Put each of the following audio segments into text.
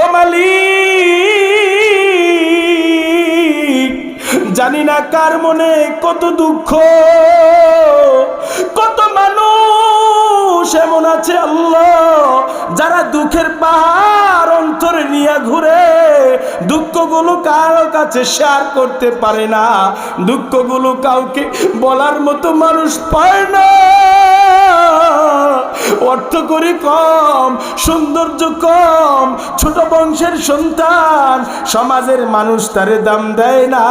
ও মালিক, জানি না কার মনে কত দুঃখ, কত মানুষ এমন আছে আল্লাহ, যারা দুঃখের পাহাড় অন্তরে নিয়ে ঘুরে দুঃখগুলো কারও কাছে শেয়ার করতে পারে না। দুঃখগুলো কাউকে বলার মতো মানুষ পায় না। অর্থ করি কম সৌন্দর্য কম ছোট বংশের সন্তান সমাজের মানুষ তারে দাম দেয় না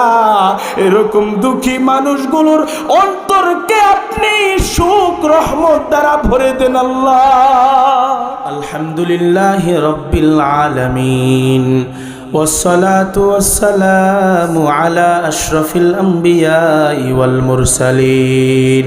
এরকম দুঃখী মানুষগুলোর অন্তরকে আপনি সুখ রহমত দ্বারা ভরে দেন আল্লাহ আলহামদুলিল্লাহ রব্বিল আলামিন والصلاة والسلام على أشرف الأنبياء والمرسلين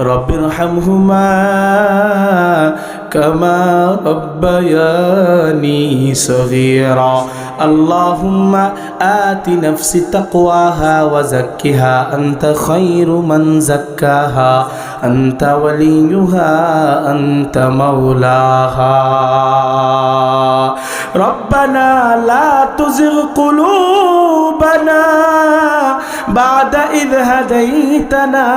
رب ارحمهما كما ربياني صغيرا. اللهم آت نفسي تقواها وزكها. أنت خير من زكاها. أنت وليها. أنت مولاها. ربنا لا تزغ قلوبنا بعد إذ هديتنا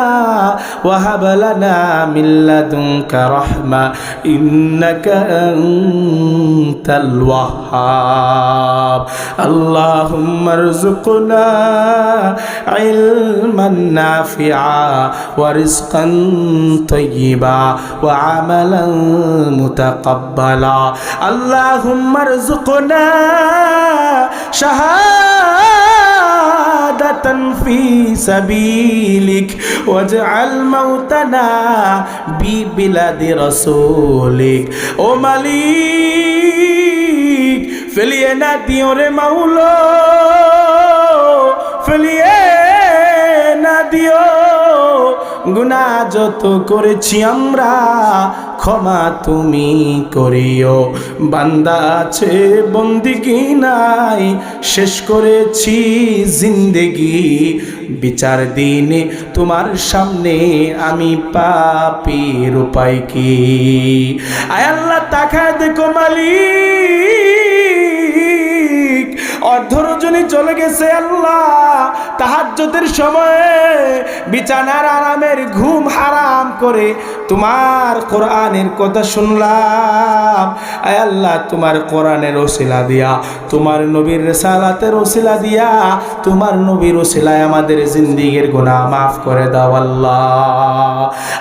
وهب لنا من لدنك رحمة إنك أنت الوهاب. اللهم ارزقنا علما نافعا ورزقا طيبا وعملا متقبلا. اللهم ارزقنا يرزقنا شهادة في سبيلك. واجعل موتنا ببلاد رسولك. ومليك فلينا ديور مولاك গুনাহ যত করেছি আমরা, ক্ষমা তুমি করিও। বান্দা আছে, বন্দিগি নাই, শেষ করেছি জিন্দেগি। বিচার দিনে তোমার সামনে আমি পাপির উপায় কি? আয় আল্লাহ তাকায় দেখো মালিক। অর্ধরজনী চলে গেছে আল্লাহ। তাহাজ্জতের সময়ে বিছানার আরামের ঘুম হারাম করে তোমার কোরআনের কথা শুনলাম। আয় আল্লাহ, তোমার কোরআনের ওসিলা দিয়া, তোমার নবীর রেসালাতের ওসিলা দিয়া, তোমার নবীর ওসিলায় আমাদের জিন্দিগির গুনাহ মাফ করে দাও আল্লাহ।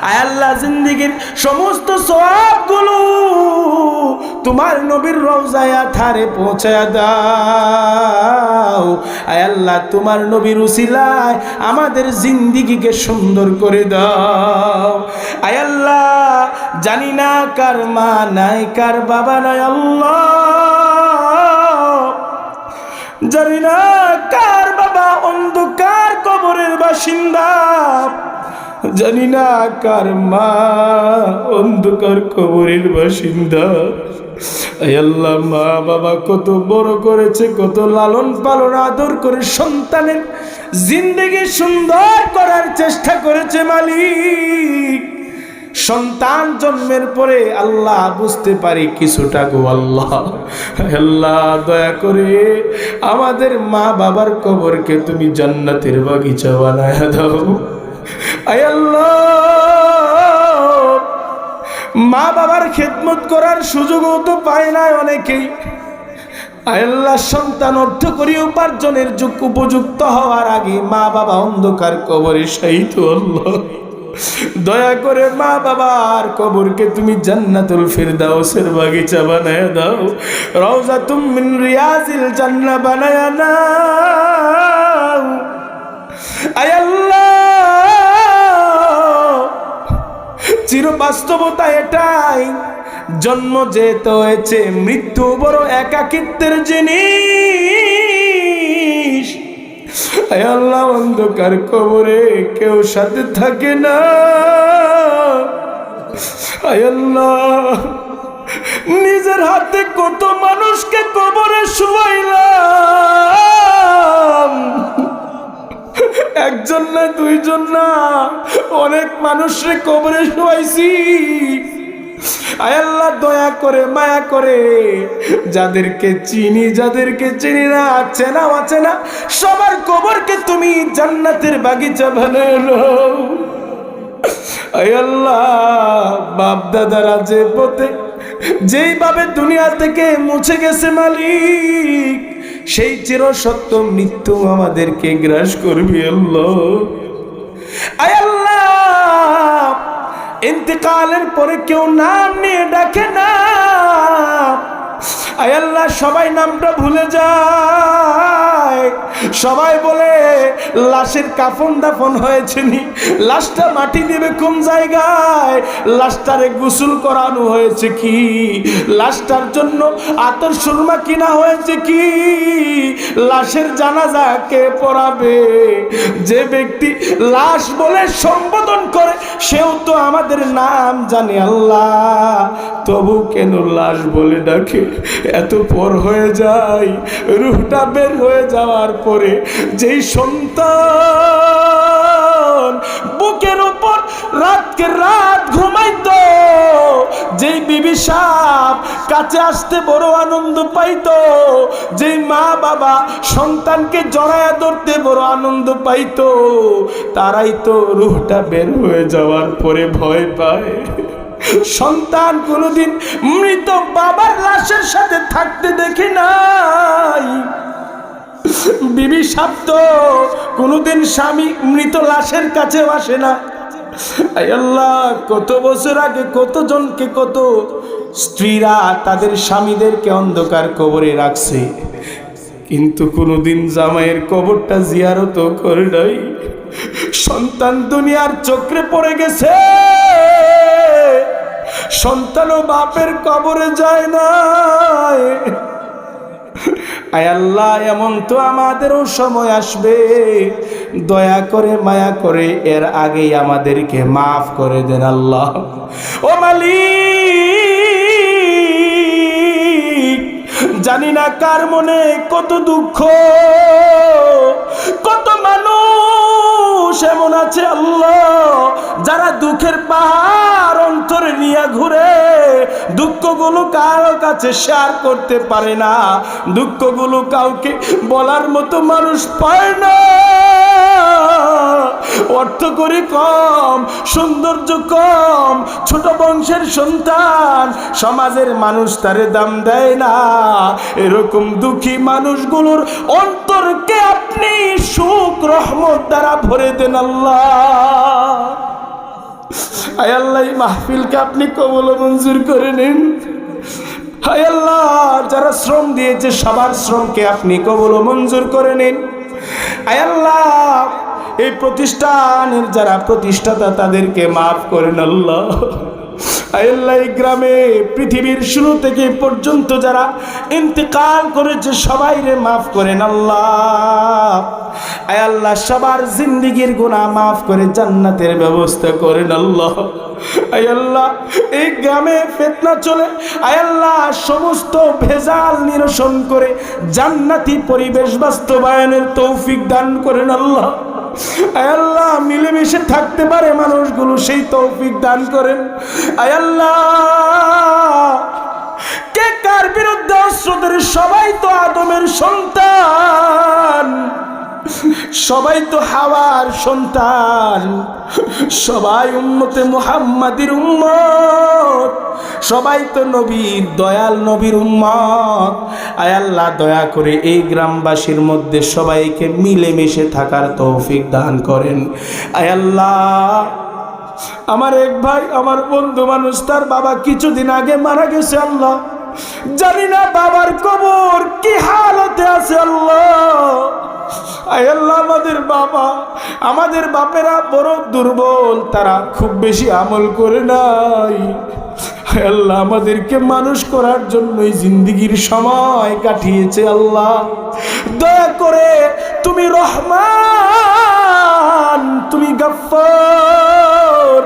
আয় আল্লাহ, জিন্দিগির সমস্ত সওয়াবগুলো তোমার নবীর রওজায়া থারে পৌঁছায় দাও। আয় আল্লাহ, তোমার নবীর উসিলায় আমাদের জিন্দিগিকে সুন্দর করে দাও। আয় আল্লাহ, জানি না কার মা নাই, কার বাবা নাই, আল্লাহ। জানি না কার বাবা অন্ধকার কবরের বাসিন্দা। জানি না কার মা, অন্ধকার কবরের বাসিন্দা। আল্লাহ, মা বাবা কত বড় করেছে, কত লালন পালন আদর করে সন্তানের জিন্দগি সুন্দর করার চেষ্টা করেছে মালিক। সন্তান জন্মের পরে আল্লাহ বুঝতে পারি কিছুটা গো আল্লাহ। আল্লাহ, দয়া করে আমাদের মা বাবার কবরকে তুমি জান্নাতের বাগিচা বানায় দাও। মা বাবার খেদমত করার সুযোগও তো পায় না অনেকেই। আল্লাহ, সন্তান অর্থ করি উপার্জনের যুগ উপযুক্ত হওয়ার আগে মা বাবা অন্ধকার কবরে শাহিত দয়া করে মা বাবার কবরকে তুমি জান্নাতুল ফিরদাউসের বাগিচা বানায় দাও। রওজা তুমিন রিয়াজিল জান্নাহ বানায় নাও। আয় চির বাস্তবতা এটাই। জন্ম যেতে হয়েছে, মৃত্যু বড় একাকিত্বের জিনিস। আল্লাহ অন্ধকার কবরে কেউ সাথে থাকে না। আল্লাহ, নিজের হাতে কত মানুষকে কবরে শুয়াইলাম। একজন না দুইজন না। অনেক মানুষরে কবরে শুয়াইছি। আল্লাহ, দয়া করে, মায়া করে। যাদেরকে চিনি যাদেরকে চিনি না, চেনা, অচেনা, সবার কবরকে তুমি জান্নাতের বাগিচা বানালো আল্লাহ বাপ দাদারা যে পথে, যেইভাবে দুনিয়া থেকে মুছে গেছে মালিক, সেই চির সত্য মৃত্যু আমাদেরকে গ্রাস করবি আল্লাহ। আয় ইন্তেকালের পরে কেউ নাম নিয়ে ডাকে না। আল্লাহ, সবাই নামটা ভুলে যায়। সবাই বলে, লাশের কাফন দাফন হয়েছে নি। লাশটা মাটি দেবে কোন জায়গায়? লাশটারে গোসল করানো হয়েছে কি? লাশটার জন্য আতর সুরমা কিনা হয়েছে কি? লাশের জানাজা কে পড়াবে? যে ব্যক্তি লাশ বলে সম্বোধন করে, সেও তো আমাদের নাম জানে আল্লাহ। তবু কেন লাশ বলে ডাকে? এত পর হয়ে যায়, রুহটা বের হয়ে যাওয়ার পরে যেই সন্তান বুকের উপর রাতকে রাত বিবি সাপ কাছে আসতে বড় আনন্দ পাইতো। যেই মা বাবা সন্তানকে জড়ায়া ধরতে বড় আনন্দ পাইতো, তারাই তো রুহটা বের হয়ে যাওয়ার পরে ভয় পায়। সন্তান কোনোদিন মৃত বাবার লাশের সাথে থাকতে দেখি নাই। বিবি সাপ তো কোনোদিন স্বামী মৃত লাশের কাছে আসে না। আল্লাহ, কত বছর আগে কতজনকে কত স্ত্রীরা তাদের স্বামীদেরকে অন্ধকার কবরে রাখছে। কিন্তু কোনোদিন জামাইয়ের কবরটা জিয়ারত করে নাই। সন্তান দুনিয়ার চক্রে পড়ে গেছে। সন্তান ও বাপের কবরে যায় না আয় আল্লাহ, এমন তো আমাদেরও সময় আসবে। দয়া করে, মায়া করে, এর আগেই আমাদেরকে মাফ করে দেন আল্লাহ। ও মালিক, জানি না কার মনে কত দুঃখ, কত মানুষ এমন আছে আল্লাহ, যারা দুঃখের পাহাড় অন্তরে নিয়ে ঘুরে দুঃখগুলো কারও কাছে শেয়ার করতে পারে না। দুঃখগুলো কাউকে বলার মতো মানুষ পায় না। অর্থ করে কম, সৌন্দর্য কম, ছোট বংশের সন্তান, সমাজের মানুষ তারে দাম দেয় না। এরকম দুঃখী মানুষগুলোর অন্তরকে আপনি সুখ, রহমত দ্বারা ভরে দেন আল্লাহ। আয় আল্লাহ মাহফিলকে আপনি কবল মঞ্জুর করে নিন। হায় আল্লাহ, যারা শ্রম দিয়েছে, সবার শ্রমকে আপনি কবল মঞ্জুর করে নিন। আয় আল্লাহ এই প্রতিষ্ঠানের যারা প্রতিষ্ঠাতা, তাদেরকে মাফ করেন আল্লাহ। আল্লাহ, এই গ্রামে, পৃথিবীর শুরু থেকে পর্যন্ত যারা ইন্তেকাল করেছে, সবাই রে মাফ করেন আল্লাহ। আয় সবার জিন্দিগির গুণা মাফ করে জান্নাতের ব্যবস্থা করেন আল্লাহ। আয় এই গ্রামে ফেতনা চলে। আয় সমস্ত ভেজাল নিরসন করে জান্নাতি পরিবেশ বাস্তবায়নের তৌফিক দান করেন আল্লাহ। আয় আল্লাহ, মিলেমিশে থাকতে পারে মানুষগুলো, সেই তৌফিক দান করেন। আয় আল্লাহ, কে কার বিরুদ্ধে অস্ত্রদের সবাই তো আদমের সন্তান। সবাই তো হাওয়ার সন্তান। সবাই উম্মতে মুহাম্মাদির উম্মত। সবাই তো নবীর দয়াল নবীর উম্মত। আয় আল্লাহ, দয়া করে এই গ্রামবাসীর মধ্যে সবাইকে মিলেমিশে থাকার তৌফিক দান করেন। আয় আল্লাহ, আমার এক ভাই, আমার বন্ধু মানুষ, তার বাবা কিছুদিন আগে মারা গেছে আল্লাহ। জানি না বাবার কবর কি হালতে আছে আল্লাহ। আমাদের বাবা, আমাদের বাপেরা বড় দুর্বল, তারা খুব বেশি আমল করে নাই। আল্লাহ, আমাদেরকে মানুষ করার জন্যই জিন্দিগির সময় কাটিয়েছে আল্লাহ। দয়া করে তুমি রহমান, তুমি গফ্ফর।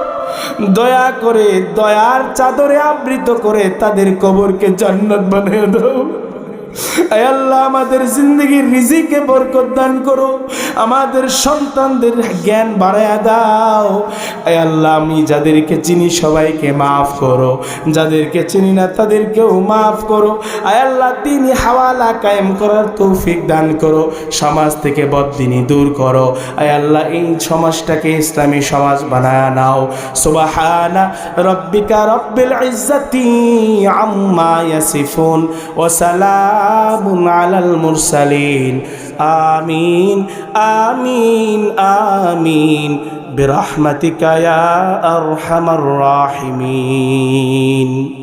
দয়া করে দয়ার চাদরে আবৃত করে তাদের কবরকে জান্নাত বানিয়ে দাও। আল্লাহ, আমাদের জিন্দগির রিজিকে বরকত দান করো। আমাদের সন্তানদের জ্ঞান বাড়ায় দাও। আল্লাহ, আমি যাদেরকে চিনি সবাইকে মাফ করো। যাদেরকে চিনি না, তাদেরকেও মাফ করো। আল্লাহ তিনি হাওয়ালা কায়েম করার তৌফিক দান করো। সমাজ থেকে বদিনী দূর করো। আল্লাহ, এই সমাজটাকে ইসলামী সমাজ বানায় নাও। সুবাহানা রব্বিকা রব্বিল ইজ্জাতি আম্মা ইয়াসিফুন ওয়া سلام على المرسلين. آمين آمين آمين. برحمتك يا أرحم الراحمين.